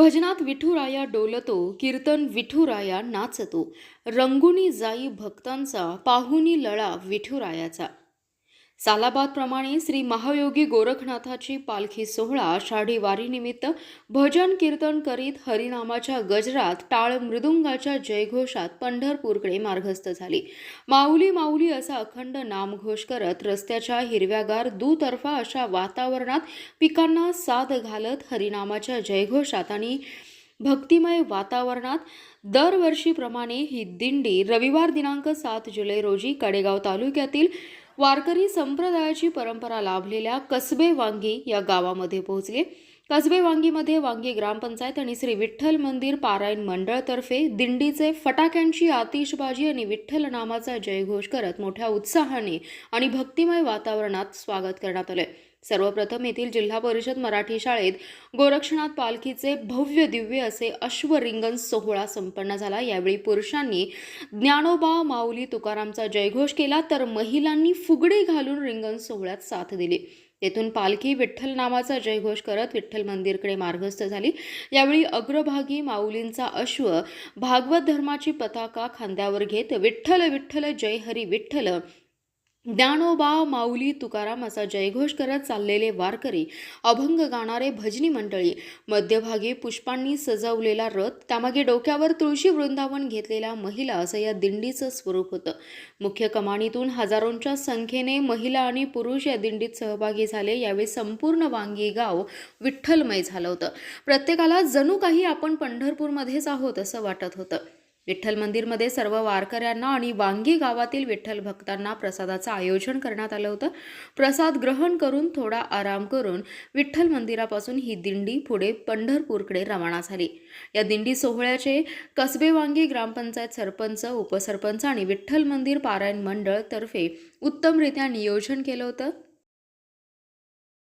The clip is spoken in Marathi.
भजनात विठुराया डोलतो कीर्तन विठुराया नाचतो. रंगुनी जाई भक्तांचा पाहुनी लळा विठुरायाचा. सालाबादप्रमाणे श्री महायोगी गोरखनाथाची पालखी सोहळा आषाढी वारीनिमित्त भजन कीर्तन करीत हरिनामाच्या गजरात टाळ मृदुंगाच्या जयघोषात पंढरपूरकडे मार्गस्थ झाली. माऊली माऊली असा अखंड नामघोष करत रस्त्याच्या हिरव्यागार दुतर्फा अशा वातावरणात पिकांना साथ घालत हरिनामाच्या जयघोषात आणि भक्तिमय वातावरणात दरवर्षीप्रमाणे ही दिंडी रविवार दिनांक सात जुलै रोजी कडेगाव तालुक्यातील वारकरी संप्रदायाची परंपरा लाभलेल्या कसबे वांगी या गावामध्ये पोहोचले. कसबे वांगीमध्ये वांगी ग्रामपंचायत आणि श्री विठ्ठल मंदिर पारायण मंडळतर्फे दिंडीचे फटाक्यांची आतिषबाजी आणि विठ्ठल नामाचा जयघोष करत मोठ्या उत्साहाने आणि भक्तिमय वातावरणात स्वागत करण्यात आले सर्वप्रथम येथील जिल्हा परिषद मराठी शाळेत गोरक्षनाथ पालखीचे भव्य दिव्य असे अश्वरिंगण सोहळा संपन्न झाला. यावेळी पुरुषांनी ज्ञानोबा माऊली तुकारामचा जयघोष केला तर महिलांनी फुगडी घालून रिंगण सोहळ्यात साथ दिली. तेथून पालखी विठ्ठल नामाचा जयघोष करत विठ्ठल मंदिरकडे मार्गस्थ झाली. यावेळी अग्रभागी माऊलींचा अश्व भागवत धर्माची पताका खांद्यावर घेत विठ्ठल विठ्ठल जय हरी विठ्ठल ज्ञानोबा माऊली तुकाराम असा जयघोष करत चाललेले वारकरी अभंग गाणारे भजनी मंडळी मध्यभागी पुष्पांनी सजवलेला रथ त्यामागे डोक्यावर तुळशी वृंदावन घेतलेल्या महिला असं या दिंडीचं स्वरूप होतं. मुख्य कमानीतून हजारोंच्या संख्येने महिला आणि पुरुष या दिंडीत सहभागी झाले. यावेळी संपूर्ण वांगी गाव विठ्ठलमय झालं होतं. प्रत्येकाला जणू काही आपण पंढरपूरमध्येच आहोत असं वाटत होतं. विठ्ठल मंदिरमध्ये सर्व वारकऱ्यांना आणि वांगी गावातील विठ्ठल भक्तांना प्रसादाचं आयोजन करण्यात आलं होतं. प्रसाद ग्रहण करून थोडा आराम करून विठ्ठल मंदिरापासून ही दिंडी पुढे पंढरपूरकडे रवाना झाली. या दिंडी सोहळ्याचे कसबे वांगी ग्रामपंचायत सरपंच उपसरपंच आणि विठ्ठल मंदिर पारायण मंडळ तर्फे उत्तमरित्या नियोजन केलं होतं.